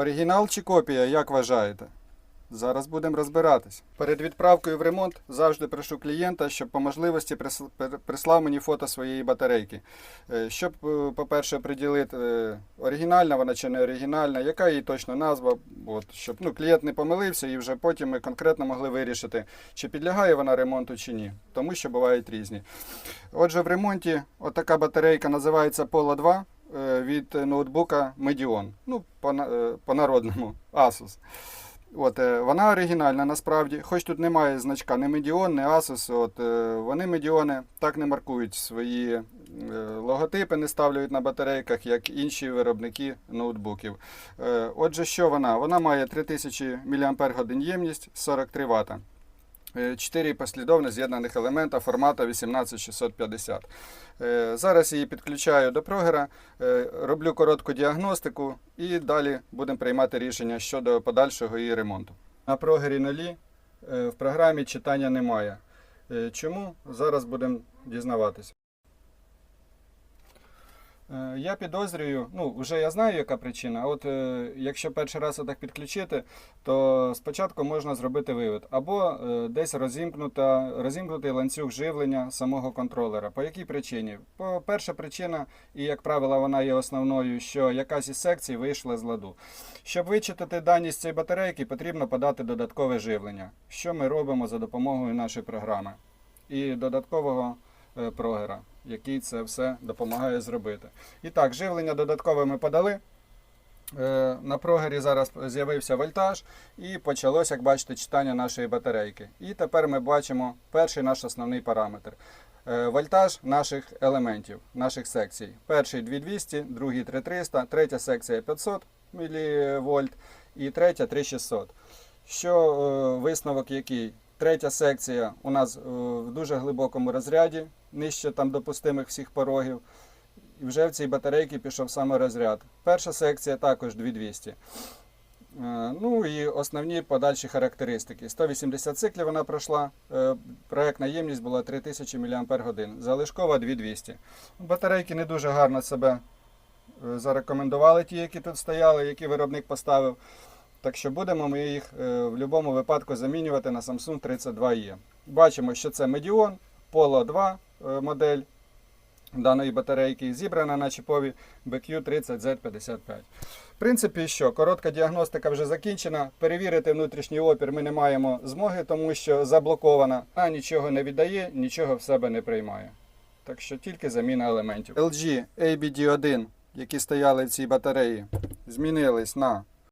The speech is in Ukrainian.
Оригінал чи копія, як вважаєте? Зараз будемо розбиратись. Перед відправкою в ремонт завжди прошу клієнта, щоб по можливості прислав мені фото своєї батарейки. Е, Щоб, е, по-перше, приділити, е, оригінальна вона чи не оригінальна, яка її точна назва, от, щоб ну, клієнт не помилився і вже потім ми конкретно могли вирішити, чи підлягає вона ремонту чи ні, тому що бувають різні. Отже, в ремонті отака батарейка називається Polo 2 е, від ноутбука Medion. Ну, е, по-народному Asus. От, е, вона оригінальна насправді, хоч тут немає значка ні Medion, ні Asus. От, е, вони Medion так не маркують свої е, логотипи, не ставлять на батарейках, як інші виробники ноутбуків. Е, Отже, що вона? Вона має 3000 мАч ємність, 43 Вт. Е, Чотири послідовно з'єднаних елемента формату 18650. Е, Зараз її підключаю до прогера, е, роблю коротку діагностику і далі будемо приймати рішення щодо подальшого її ремонту. На прогері нулі е, в програмі читання немає. Е, Чому? Зараз будемо дізнаватися. Е, Я підозрюю, ну вже я знаю, яка причина. От е, якщо перший раз отак підключити, то спочатку можна зробити вивід. Або е, десь розімкнута, розімкнутий ланцюг живлення самого контролера. По якій причині? По перша причина, і як правило, вона є основною, що якась із секцій вийшла з ладу. Щоб вичитати дані з цієї батарейки, потрібно подати додаткове живлення, що ми робимо за допомогою нашої програми і додаткового е, прогера, який це все допомагає зробити. І так, живлення додаткове ми подали. Е, На прогері зараз з'явився вольтаж і почалось, як бачите, читання нашої батарейки. І тепер ми бачимо перший наш основний параметр. Е, Вольтаж наших елементів, наших секцій. Перший 2200, другий 3300, третя секція 500 мВ і третя 3600. Що е, висновок який? Третя секція у нас е, в дуже глибокому розряді, нижче там допустимих всіх порогів. І вже в цій батарейці пішов саме. Перша секція також 2200. Е, Ну і основні подальші характеристики. 180 циклів вона пройшла. е, Проектна ємність була 3000 мАч. Залишкова 2200. Батарейки не дуже гарно себе зарекомендували, ті, які тут стояли, які виробник поставив. Так що будемо ми їх е, в будь-якому випадку замінювати на Samsung 32E. Бачимо, що це Medion Polo 2 е, модель даної батарейки, зібрана на чіпові BQ30Z55. В принципі, що, коротка діагностика вже закінчена. Перевірити внутрішній опір ми не маємо змоги, тому що заблокована, а нічого не віддає, нічого в себе не приймає. Так що тільки заміна елементів. LG ABD1, які стояли в цій батареї, змінились на